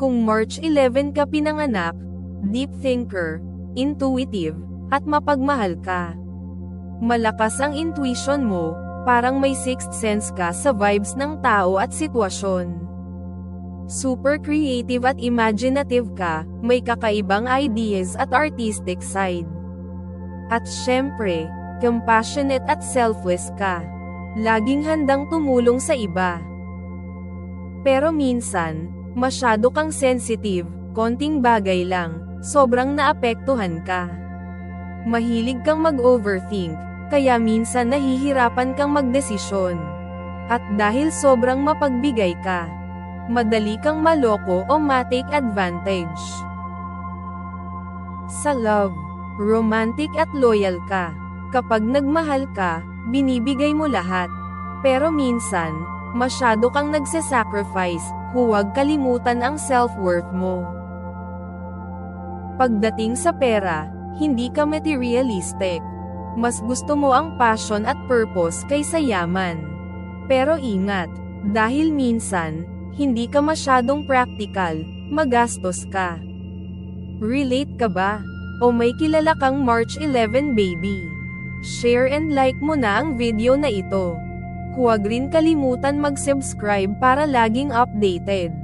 Kung March 11 ka pinanganak, deep thinker, intuitive, at mapagmahal ka. Malakas ang intuition mo, parang may sixth sense ka sa vibes ng tao at sitwasyon. Super creative at imaginative ka, may kakaibang ideas at artistic side. At syempre, compassionate at selfless ka. Laging handang tumulong sa iba. Pero minsan, masyado kang sensitive, konting bagay lang, sobrang naapektuhan ka. Mahilig kang mag-overthink, kaya minsan nahihirapan kang magdesisyon. At dahil sobrang mapagbigay ka, madali kang maloko o matake advantage. Sa love, romantic at loyal ka. Kapag nagmahal ka, binibigay mo lahat. Pero minsan, masyado kang nagsasacrifice, huwag kalimutan ang self-worth mo. Pagdating sa pera, hindi ka materialistic. Mas gusto mo ang passion at purpose kaysa yaman. Pero ingat, dahil minsan, hindi ka masyadong practical, magastos ka. Relate ka ba? O may kilala kang March 11 baby? Share and like mo na ang video na ito. Huwag rin kalimutan mag-subscribe para laging updated.